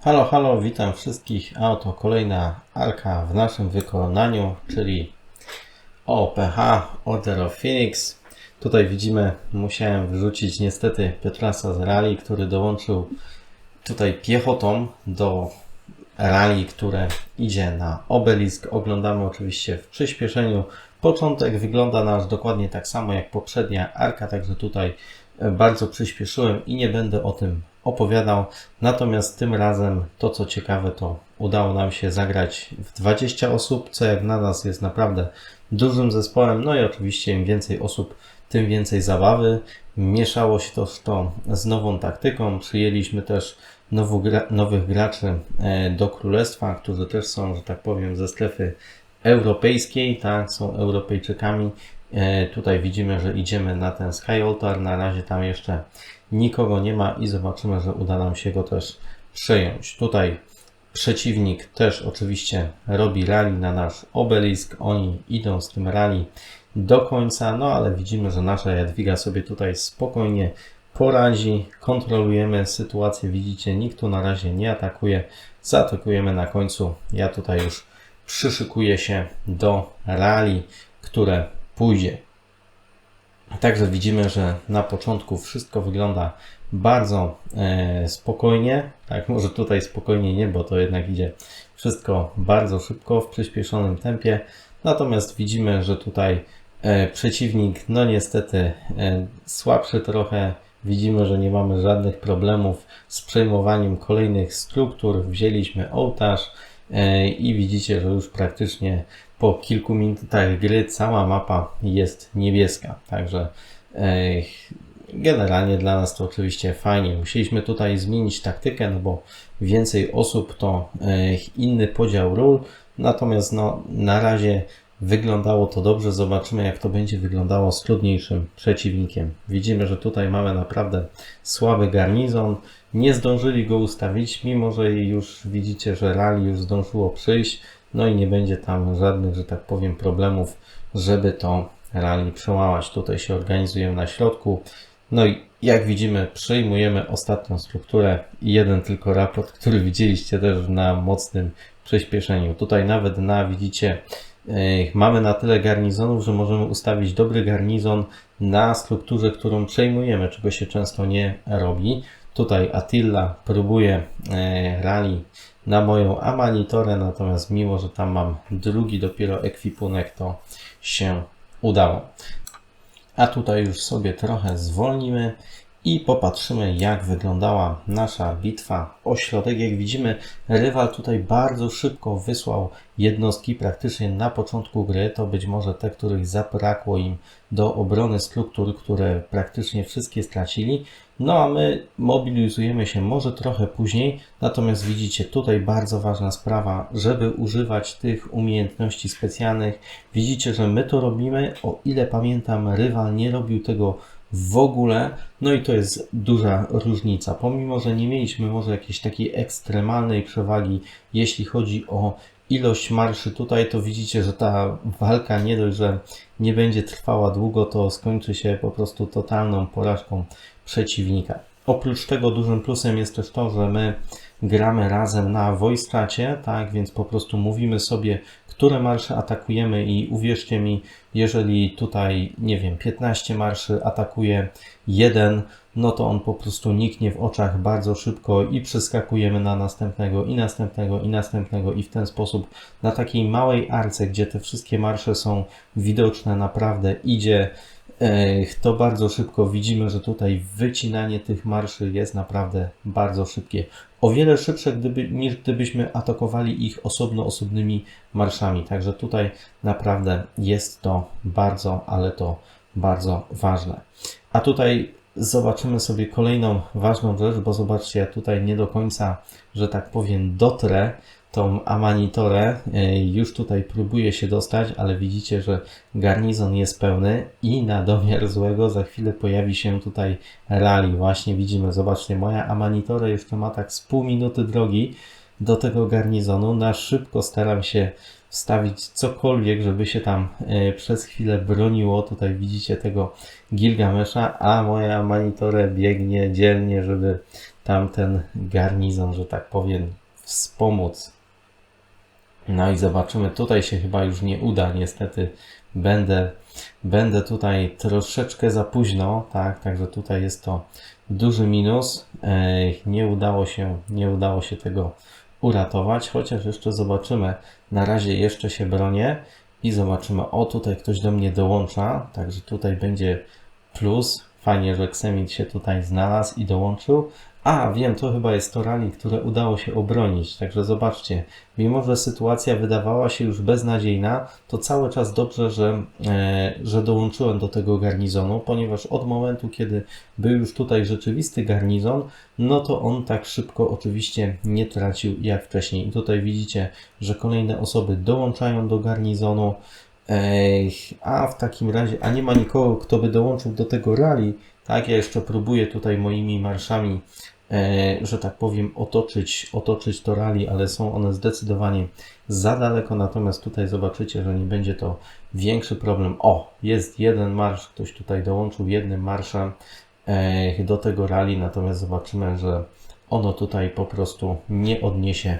Halo, halo, witam wszystkich. A oto kolejna arka w naszym wykonaniu, czyli OPH Order of Phoenix. Tutaj widzimy, musiałem wrzucić niestety Piotrasa z rally, który dołączył tutaj piechotą do rally, które idzie na obelisk. Oglądamy oczywiście w przyspieszeniu. Początek wygląda nasz dokładnie tak samo jak poprzednia arka, także tutaj bardzo przyspieszyłem i nie będę o tym opowiadał. Natomiast tym razem to co ciekawe to udało nam się zagrać w 20 osób, co jak na nas jest naprawdę dużym zespołem. No i oczywiście im więcej osób, tym więcej zabawy. Mieszało się to, z nową taktyką. Przyjęliśmy też gra, nowych graczy e, do królestwa, którzy też są, że tak powiem, ze strefy europejskiej, tak, są Europejczykami. E, Tutaj widzimy, że idziemy na ten Sky Altar. Na razie tam jeszcze nikogo nie ma i zobaczymy, że uda nam się go też przejąć. Tutaj przeciwnik też oczywiście robi rally na nasz obelisk. Oni idą z tym rally do końca, no ale widzimy, że nasza Jadwiga sobie tutaj spokojnie poradzi. Kontrolujemy sytuację. Widzicie, nikt tu na razie nie atakuje. Zaatakujemy na końcu. Ja tutaj już przyszykuję się do rally, które pójdzie. Także widzimy, że na początku wszystko wygląda bardzo e, spokojnie. Tak, może tutaj spokojnie nie, bo to jednak idzie wszystko bardzo szybko, w przyspieszonym tempie. Natomiast widzimy, że tutaj e, przeciwnik, no niestety, e, słabszy trochę. Widzimy, że nie mamy żadnych problemów z przejmowaniem kolejnych struktur. Wzięliśmy ołtarz i widzicie, że już praktycznie po kilku minutach gry cała mapa jest niebieska. Także generalnie dla nas to oczywiście fajnie. Musieliśmy tutaj zmienić taktykę, no bo więcej osób to inny podział ról. Natomiast no, na razie wyglądało to dobrze. Zobaczymy, jak to będzie wyglądało z trudniejszym przeciwnikiem. Widzimy, że tutaj mamy naprawdę słaby garnizon. Nie zdążyli go ustawić, mimo że już widzicie, że rally już zdążyło przyjść. No i nie będzie tam żadnych, że tak powiem, problemów, żeby to rally przełamać. Tutaj się organizujemy na środku. No i jak widzimy, przejmujemy ostatnią strukturę i jeden tylko raport, który widzieliście też na mocnym przyspieszeniu. Tutaj nawet na, widzicie, yy, mamy na tyle garnizonów, że możemy ustawić dobry garnizon na strukturze, którą przejmujemy, czego się często nie robi. Tutaj Attila próbuje rally na moją Amanitorę, natomiast mimo, że tam mam drugi dopiero ekwipunek, to się udało. A tutaj już sobie trochę zwolnimy i popatrzymy, jak wyglądała nasza bitwa o środek. Jak widzimy, rywal tutaj bardzo szybko wysłał jednostki praktycznie na początku gry. To być może te, których zabrakło im do obrony struktur, które praktycznie wszystkie stracili. No a my mobilizujemy się może trochę później. Natomiast widzicie, tutaj bardzo ważna sprawa, żeby używać tych umiejętności specjalnych. Widzicie, że my to robimy. O ile pamiętam, rywal nie robił tego w ogóle. No i to jest duża różnica. Pomimo, że nie mieliśmy może jakiejś takiej ekstremalnej przewagi, jeśli chodzi o ilość marszy tutaj, to widzicie, że ta walka nie dość, że nie będzie trwała długo, to skończy się po prostu totalną porażką przeciwnika. Oprócz tego dużym plusem jest też to, że my gramy razem na Wojstracie, tak, więc po prostu mówimy sobie, które marsze atakujemy i uwierzcie mi, jeżeli tutaj, nie wiem, 15 marszy atakuje jeden, no to on po prostu niknie w oczach bardzo szybko i przeskakujemy na następnego i następnego i następnego i w ten sposób na takiej małej arce, gdzie te wszystkie marsze są widoczne, naprawdę idzie Ech, to bardzo szybko widzimy, że tutaj wycinanie tych marszy jest naprawdę bardzo szybkie. O wiele szybsze gdyby, niż gdybyśmy atakowali ich osobno osobnymi marszami. Także tutaj naprawdę jest to bardzo, ale to bardzo ważne. A tutaj zobaczymy sobie kolejną ważną rzecz, bo zobaczcie, ja tutaj nie do końca, że tak powiem, dotrę tą Amanitorę. E, Już tutaj próbuję się dostać, ale widzicie, że garnizon jest pełny i na domiar złego za chwilę pojawi się tutaj rally. Właśnie widzimy, zobaczcie, moja Amanitore jeszcze ma tak z pół minuty drogi, do tego garnizonu. Na szybko staram się wstawić cokolwiek, żeby się tam e, przez chwilę broniło. Tutaj widzicie tego Gilgamesza, a moja Manitore biegnie dzielnie, żeby tamten garnizon, że tak powiem, wspomóc. No i zobaczymy, tutaj się chyba już nie uda, niestety będę, będę tutaj troszeczkę za późno, tak, także tutaj jest to duży minus. Ej, Nie udało się, nie udało się tego uratować, chociaż jeszcze zobaczymy. Na razie jeszcze się bronię i zobaczymy. O, tutaj ktoś do mnie dołącza, także tutaj będzie plus. Fajnie, że Xemit się tutaj znalazł i dołączył. A, wiem, to chyba jest to rally, które udało się obronić. Także zobaczcie, mimo że sytuacja wydawała się już beznadziejna, to cały czas dobrze, że, e, że dołączyłem do tego garnizonu, ponieważ od momentu, kiedy był już tutaj rzeczywisty garnizon, no to on tak szybko oczywiście nie tracił jak wcześniej. I tutaj widzicie, że kolejne osoby dołączają do garnizonu. A w takim razie, a nie ma nikogo, kto by dołączył do tego rally, tak? Ja jeszcze próbuję tutaj moimi marszami, że tak powiem, otoczyć, otoczyć to rally, ale są one zdecydowanie za daleko, natomiast tutaj zobaczycie, że nie będzie to większy problem. O, jest jeden marsz, ktoś tutaj dołączył jednym marszem e, do tego rally, natomiast zobaczymy, że ono tutaj po prostu nie odniesie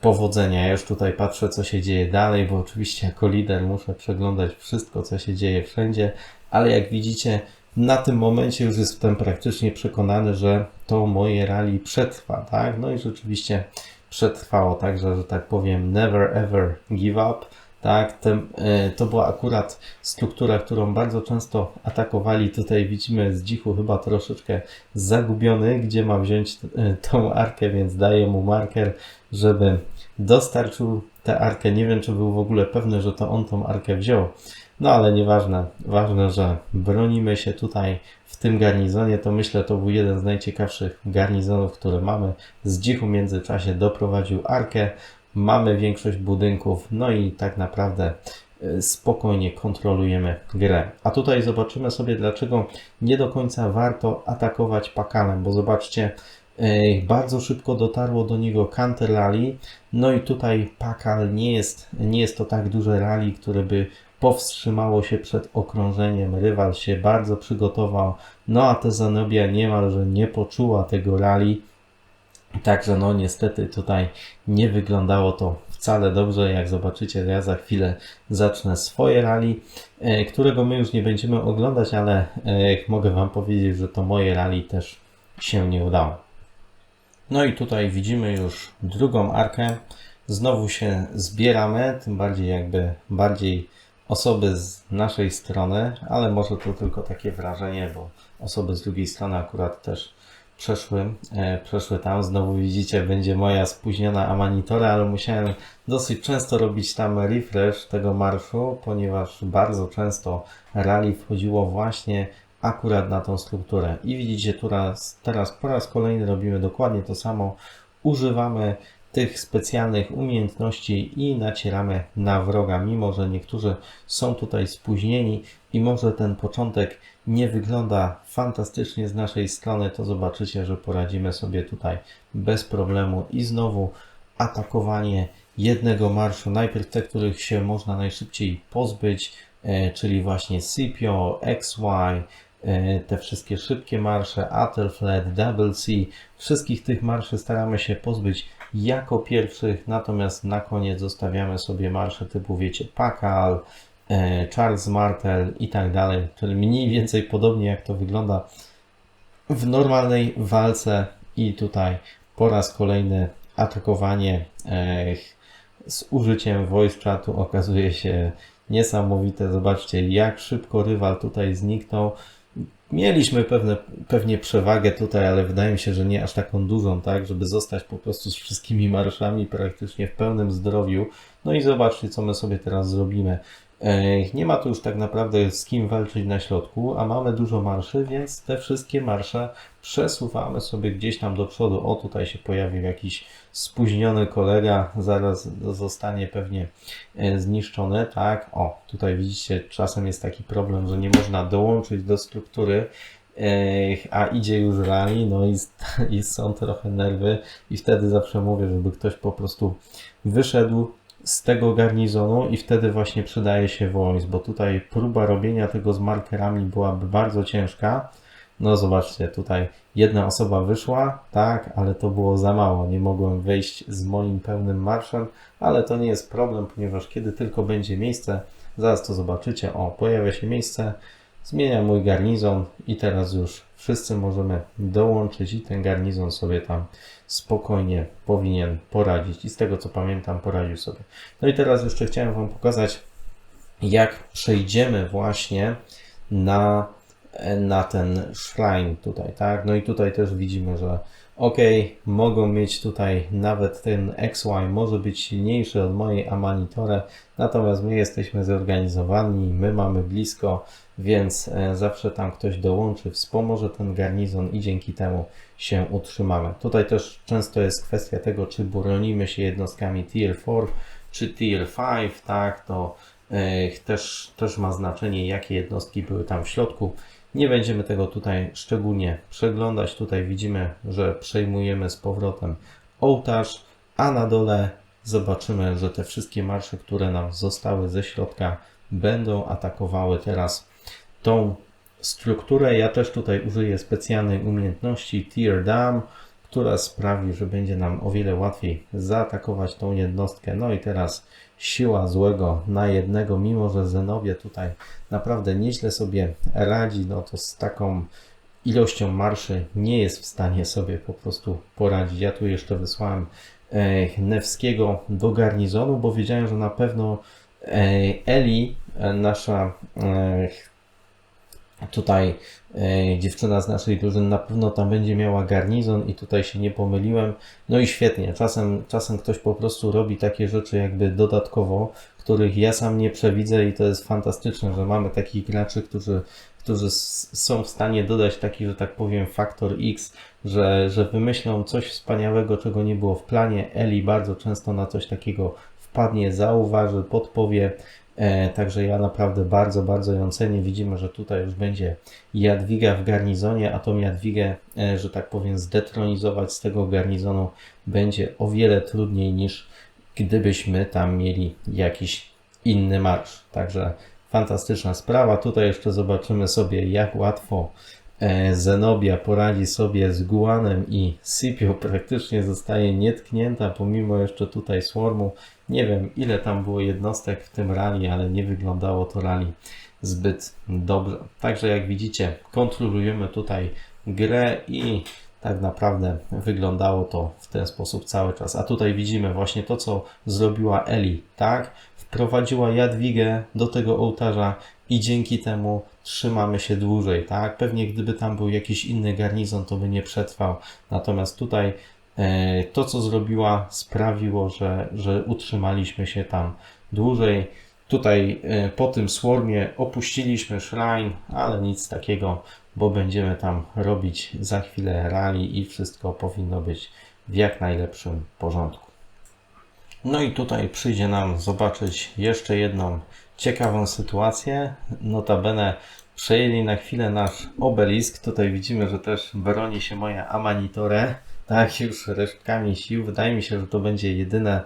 powodzenia. Ja już tutaj patrzę, co się dzieje dalej, bo oczywiście jako lider muszę przeglądać wszystko, co się dzieje wszędzie, ale jak widzicie, na tym momencie już jestem praktycznie przekonany, że to moje rally przetrwa, tak? No i rzeczywiście przetrwało, także, że tak powiem, never ever give up. Tak, e, to była akurat struktura, którą bardzo często atakowali. Tutaj widzimy z dzichu chyba troszeczkę zagubiony, gdzie ma wziąć e, tą arkę, więc daję mu marker, żeby dostarczył tę arkę. Nie wiem, czy był w ogóle pewny, że to on tą arkę wziął. No ale nieważne. Ważne, że bronimy się tutaj w tym garnizonie. To myślę, to był jeden z najciekawszych garnizonów, które mamy. Z dzichu w międzyczasie doprowadził arkę. Mamy większość budynków, no i tak naprawdę y, spokojnie kontrolujemy grę. A tutaj zobaczymy sobie, dlaczego nie do końca warto atakować pakalem, bo zobaczcie, bardzo szybko dotarło do niego Counter Rally, no i tutaj pakal nie jest, nie jest to tak duże rally, które by powstrzymało się przed okrążeniem, rywal się bardzo przygotował, no a ta Zanobia niemalże nie poczuła tego rally, Także no niestety tutaj nie wyglądało to wcale dobrze. Jak zobaczycie, ja za chwilę zacznę swoje rally, e, którego my już nie będziemy oglądać, ale e, mogę Wam powiedzieć, że to moje rally też się nie udało. No i tutaj widzimy już drugą arkę. Znowu się zbieramy, tym bardziej jakby bardziej osoby z naszej strony, ale może to tylko takie wrażenie, bo osoby z drugiej strony akurat też przeszły, e, przeszły tam. Znowu widzicie, będzie moja spóźniona amanitora, ale musiałem dosyć często robić tam refresh tego marszu, ponieważ bardzo często rally wchodziło właśnie akurat na tą strukturę. I widzicie, teraz, teraz po raz kolejny robimy dokładnie to samo. Używamy tych specjalnych umiejętności i nacieramy na wroga, mimo że niektórzy są tutaj spóźnieni i może ten początek nie wygląda fantastycznie z naszej strony, to zobaczycie, że poradzimy sobie tutaj bez problemu i znowu atakowanie jednego marszu, najpierw te, których się można najszybciej pozbyć, e, czyli właśnie Scipio, XY, te wszystkie szybkie marsze, Athelflaed, Double C, wszystkich tych marszy staramy się pozbyć jako pierwszych, natomiast na koniec zostawiamy sobie marsze typu, wiecie, Pakal, e, Charles Martel i tak dalej, czyli mniej więcej podobnie jak to wygląda w normalnej walce i tutaj po raz kolejny atakowanie e, z użyciem voice chatu okazuje się niesamowite. Zobaczcie, jak szybko rywal tutaj zniknął. Mieliśmy pewne, pewnie przewagę tutaj, ale wydaje mi się, że nie aż taką dużą, tak, żeby zostać po prostu z wszystkimi marszami praktycznie w pełnym zdrowiu. No i zobaczcie, co my sobie teraz zrobimy. Nie ma tu już tak naprawdę z kim walczyć na środku, a mamy dużo marszy, więc te wszystkie marsze przesuwamy sobie gdzieś tam do przodu. O, tutaj się pojawił jakiś spóźniony kolega, zaraz zostanie pewnie e, zniszczony, tak? O, tutaj widzicie, czasem jest taki problem, że nie można dołączyć do struktury Ech, a idzie już rally, no i, i są trochę nerwy i wtedy zawsze mówię, żeby ktoś po prostu wyszedł z tego garnizonu i wtedy właśnie przydaje się voice, bo tutaj próba robienia tego z markerami byłaby bardzo ciężka. No zobaczcie, tutaj jedna osoba wyszła, tak, ale to było za mało. Nie mogłem wejść z moim pełnym marszem, ale to nie jest problem, ponieważ kiedy tylko będzie miejsce, zaraz to zobaczycie, o, pojawia się miejsce, zmieniam mój garnizon i teraz już wszyscy możemy dołączyć i ten garnizon sobie tam spokojnie powinien poradzić. I z tego co pamiętam, poradził sobie. No i teraz jeszcze chciałem Wam pokazać, jak przejdziemy właśnie na, na ten shrine tutaj, tak? No i tutaj też widzimy, że ok, mogą mieć tutaj nawet ten XY może być silniejszy od mojej Amanitore, natomiast my jesteśmy zorganizowani, my mamy blisko, więc e, zawsze tam ktoś dołączy, wspomoże ten garnizon i dzięki temu się utrzymamy. Tutaj też często jest kwestia tego, czy bronimy się jednostkami Tier 4 czy Tier 5, tak, to e, też, też ma znaczenie, jakie jednostki były tam w środku. Nie będziemy tego tutaj szczególnie przeglądać. Tutaj widzimy, że przejmujemy z powrotem ołtarz, a na dole zobaczymy, że te wszystkie marsze, które nam zostały ze środka, będą atakowały teraz tą strukturę. Ja też tutaj użyję specjalnej umiejętności Tear Down, która sprawi, że będzie nam o wiele łatwiej zaatakować tą jednostkę. No i teraz siła złego na jednego, mimo że Zenobia tutaj naprawdę nieźle sobie radzi, no to z taką ilością marszy nie jest w stanie sobie po prostu poradzić. Ja tu jeszcze wysłałem e, Newskiego do garnizonu, bo wiedziałem, że na pewno e, Eli, e, nasza tutaj e, dziewczyna z naszej drużyny na pewno tam będzie miała garnizon i tutaj się nie pomyliłem. No i świetnie, czasem, czasem ktoś po prostu robi takie rzeczy jakby dodatkowo, których ja sam nie przewidzę i to jest fantastyczne, że mamy takich graczy, którzy, którzy są w stanie dodać taki, że tak powiem, faktor X, że, że wymyślą coś wspaniałego, czego nie było w planie. Eli bardzo często na coś takiego wpadnie, zauważy, podpowie, także ja naprawdę bardzo, bardzo ją cenię. Widzimy, że tutaj już będzie Jadwiga w garnizonie, a tą Jadwigę, e, że tak powiem, zdetronizować z tego garnizonu będzie o wiele trudniej niż gdybyśmy tam mieli jakiś inny marsz. Także fantastyczna sprawa. Tutaj jeszcze zobaczymy sobie, jak łatwo e, Zenobia poradzi sobie z Guanem i Scipio praktycznie zostaje nietknięta, pomimo jeszcze tutaj Swarmu. Nie wiem, ile tam było jednostek w tym rally, ale nie wyglądało to rally zbyt dobrze. Także jak widzicie, kontrolujemy tutaj grę i tak naprawdę wyglądało to w ten sposób cały czas. A tutaj widzimy właśnie to, co zrobiła Eli, tak? Wprowadziła Jadwigę do tego ołtarza i dzięki temu trzymamy się dłużej, tak? Pewnie gdyby tam był jakiś inny garnizon, to by nie przetrwał. Natomiast tutaj to, co zrobiła, sprawiło, że, że utrzymaliśmy się tam dłużej. Tutaj e, po tym swarmie opuściliśmy shrine, ale nic takiego, bo będziemy tam robić za chwilę rally i wszystko powinno być w jak najlepszym porządku. No i tutaj przyjdzie nam zobaczyć jeszcze jedną ciekawą sytuację. Notabene przejęli na chwilę nasz obelisk. Tutaj widzimy, że też broni się moja Amanitore tak, już resztkami sił. Wydaje mi się, że to będzie jedyne,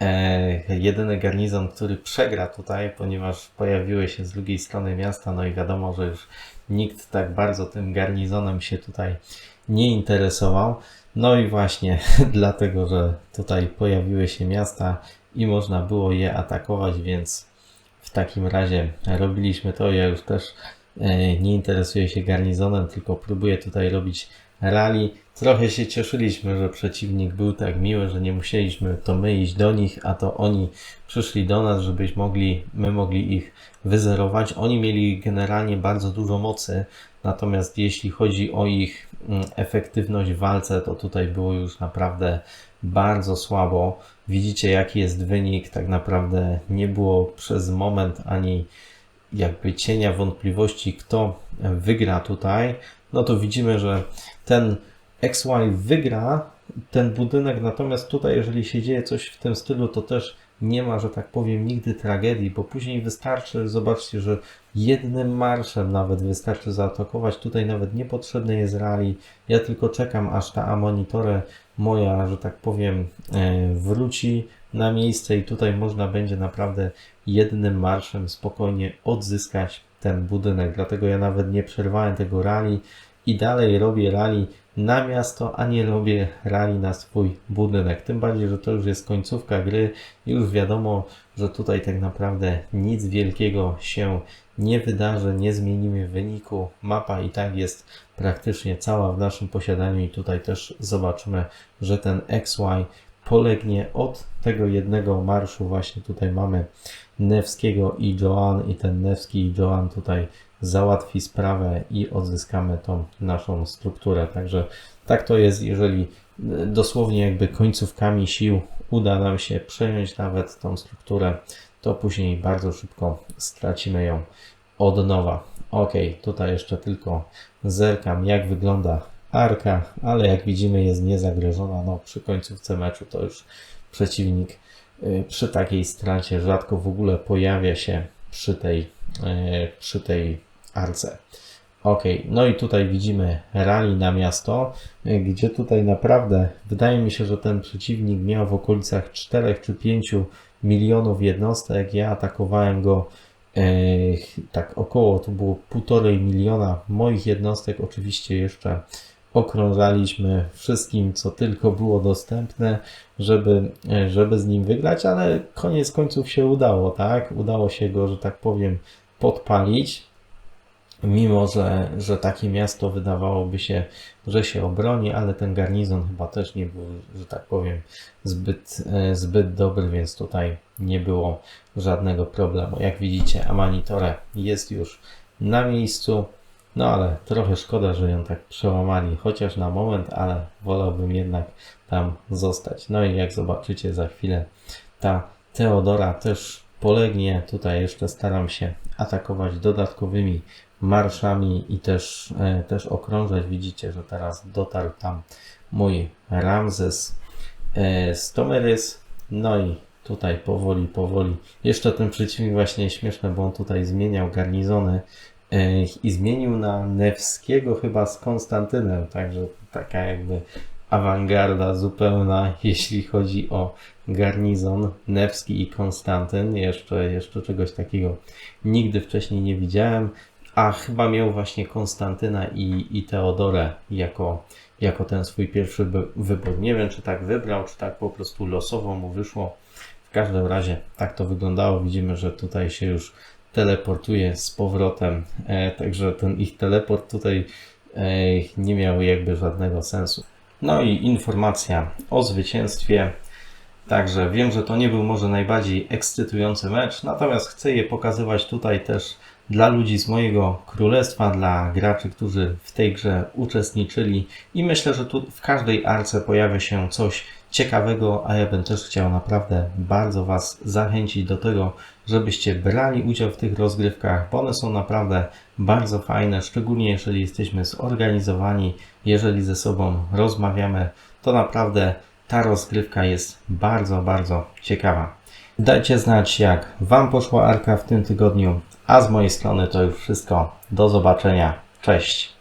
e, jedyny garnizon, który przegra tutaj, ponieważ pojawiły się z drugiej strony miasta, no i wiadomo, że już nikt tak bardzo tym garnizonem się tutaj nie interesował. No i właśnie dlatego, że tutaj pojawiły się miasta i można było je atakować, więc w takim razie robiliśmy to. Ja już też nie interesuję się garnizonem, tylko próbuję tutaj robić rally. Trochę się cieszyliśmy, że przeciwnik był tak miły, że nie musieliśmy to my iść do nich, a to oni przyszli do nas, żebyśmy mogli, my mogli ich wyzerować. Oni mieli generalnie bardzo dużo mocy, natomiast jeśli chodzi o ich mm, efektywność w walce, to tutaj było już naprawdę bardzo słabo. Widzicie, jaki jest wynik. Tak naprawdę nie było przez moment ani jakby cienia wątpliwości, kto wygra tutaj. No to widzimy, że ten XY wygra ten budynek, natomiast tutaj, jeżeli się dzieje coś w tym stylu, to też nie ma, że tak powiem, nigdy tragedii, bo później wystarczy, zobaczcie, że jednym marszem nawet wystarczy zaatakować. Tutaj nawet niepotrzebne jest rally. Ja tylko czekam, aż ta amonitorę moja, że tak powiem, e, wróci na miejsce i tutaj można będzie naprawdę jednym marszem spokojnie odzyskać ten budynek. Dlatego ja nawet nie przerwałem tego rally i dalej robię rally na miasto, a nie robię rally na swój budynek. Tym bardziej, że to już jest końcówka gry. Już wiadomo, że tutaj tak naprawdę nic wielkiego się nie wydarzy, nie zmienimy wyniku. Mapa i tak jest praktycznie cała w naszym posiadaniu i tutaj też zobaczymy, że ten XY polegnie od tego jednego marszu. Właśnie tutaj mamy Nevskiego i Joan i ten Nevski i Joan tutaj załatwi sprawę i odzyskamy tą naszą strukturę. Także tak to jest, jeżeli y, dosłownie jakby końcówkami sił uda nam się przejąć nawet tą strukturę, to później bardzo szybko stracimy ją od nowa. Ok, tutaj jeszcze tylko zerkam jak wygląda arka, ale jak widzimy jest niezagrożona. No przy końcówce meczu to już przeciwnik y, przy takiej stracie rzadko w ogóle pojawia się przy tej, y, przy tej arce. Ok, no i tutaj widzimy rally na miasto, y, gdzie tutaj naprawdę wydaje mi się, że ten przeciwnik miał w okolicach 4 czy 5 milionów jednostek. Ja atakowałem go tak około, to było półtorej miliona moich jednostek. Oczywiście jeszcze okrążaliśmy wszystkim, co tylko było dostępne, żeby, żeby z nim wygrać, ale koniec końców się udało, tak? Udało się go, że tak powiem, podpalić mimo że, że takie miasto wydawałoby się, że się obroni, ale ten garnizon chyba też nie był, że tak powiem, zbyt, zbyt dobry, więc tutaj nie było żadnego problemu. Jak widzicie, Amanitore jest już na miejscu, no ale trochę szkoda, że ją tak przełamali, chociaż na moment, ale wolałbym jednak tam zostać. No i jak zobaczycie za chwilę, ta Teodora też polegnie. Tutaj jeszcze staram się atakować dodatkowymi marszami i też, e, też okrążać. Widzicie, że teraz dotarł tam mój Ramzes e, Stomerys. No i tutaj powoli, powoli. Jeszcze ten przeciwnik właśnie śmieszny, bo on tutaj zmieniał garnizony i zmienił na Newskiego chyba z Konstantynem, także taka jakby awangarda zupełna, jeśli chodzi o garnizon Newski i Konstantyn. Jeszcze, jeszcze czegoś takiego nigdy wcześniej nie widziałem a chyba miał właśnie Konstantyna i, i Teodorę jako, jako ten swój pierwszy wybór. Nie wiem, czy tak wybrał, czy tak po prostu losowo mu wyszło. W każdym razie tak to wyglądało. Widzimy, że tutaj się już teleportuje z powrotem, e, także ten ich teleport tutaj e, nie miał jakby żadnego sensu. No i informacja o zwycięstwie. Także wiem, że to nie był może najbardziej ekscytujący mecz, natomiast chcę je pokazywać tutaj też dla ludzi z mojego królestwa, dla graczy, którzy w tej grze uczestniczyli i myślę, że tu w każdej arce pojawia się coś ciekawego, a ja bym też chciał naprawdę bardzo Was zachęcić do tego, żebyście brali udział w tych rozgrywkach, bo one są naprawdę bardzo fajne, szczególnie jeżeli jesteśmy zorganizowani, jeżeli ze sobą rozmawiamy, to naprawdę ta rozgrywka jest bardzo, bardzo ciekawa. Dajcie znać, jak Wam poszła arka w tym tygodniu. A z mojej strony to już wszystko. Do zobaczenia. Cześć.